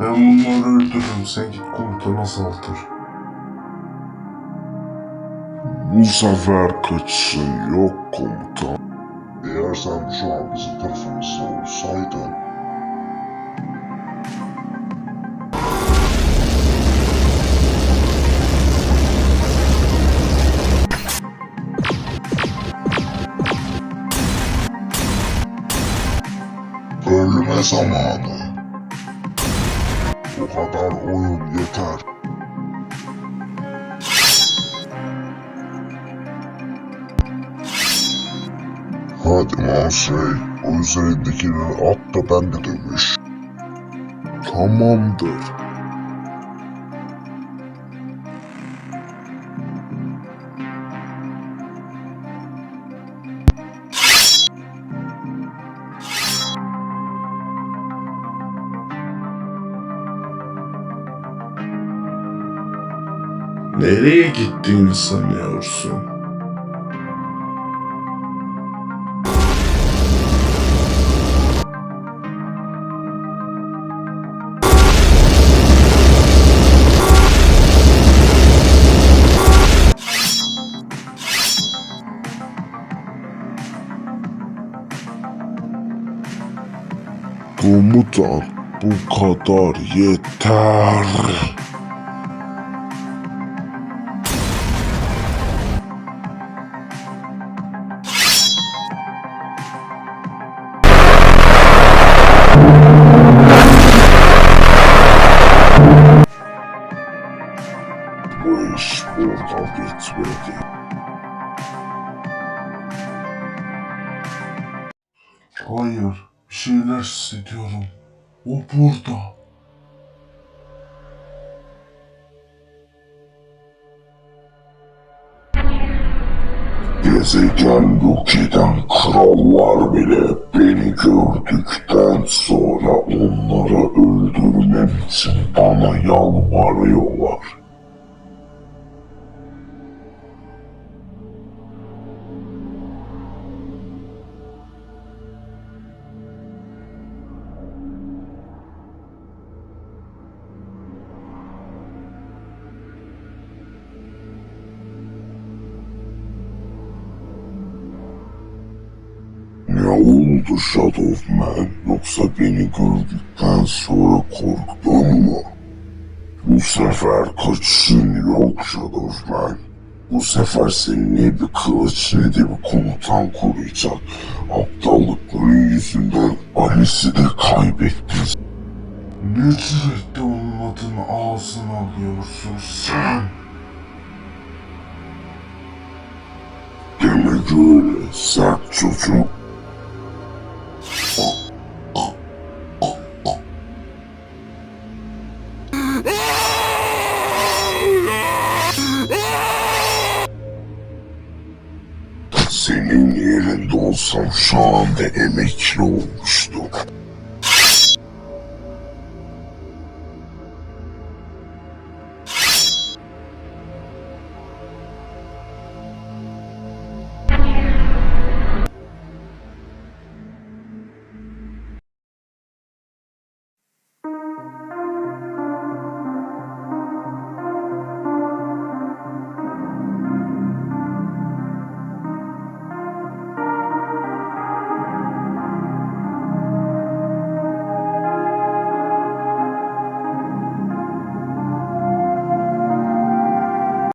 Ben bunları öldürürüm. Sen git komutana saldır. Bu sefer kaçışın yok komutan. Eğer sen şu an bizim tarafımızda olsaydın Ölme zamanı. Bu kadar oyun yeter. Hadi Mansey, o üzerindekileri at da ben de dövüş. Tamamdır. Nereye gittiğini sanıyorsun? Komutan, bu kadar yeter. İş burada bitmedi. Hayır. Bir şeyler hissediyorum. O burada. Gezegen yok eden krallar bile beni gördükten sonra onları öldürmem için bana yalvarıyorlar. Oldu Shadow Man? Yoksa beni gördükten sonra korktun mu? Bu sefer kaçışın yok Shadow Man. Bu sefer seni ne bir kılıç ne de bir komutan koruyacak. Aptallıkların yüzünden Alice'i de kaybettin. Ne cüretle onun adını ağzına alıyorsun sen? Demek öyle sert çocuk. Yerinde olsam şu anda emekli olmuştum.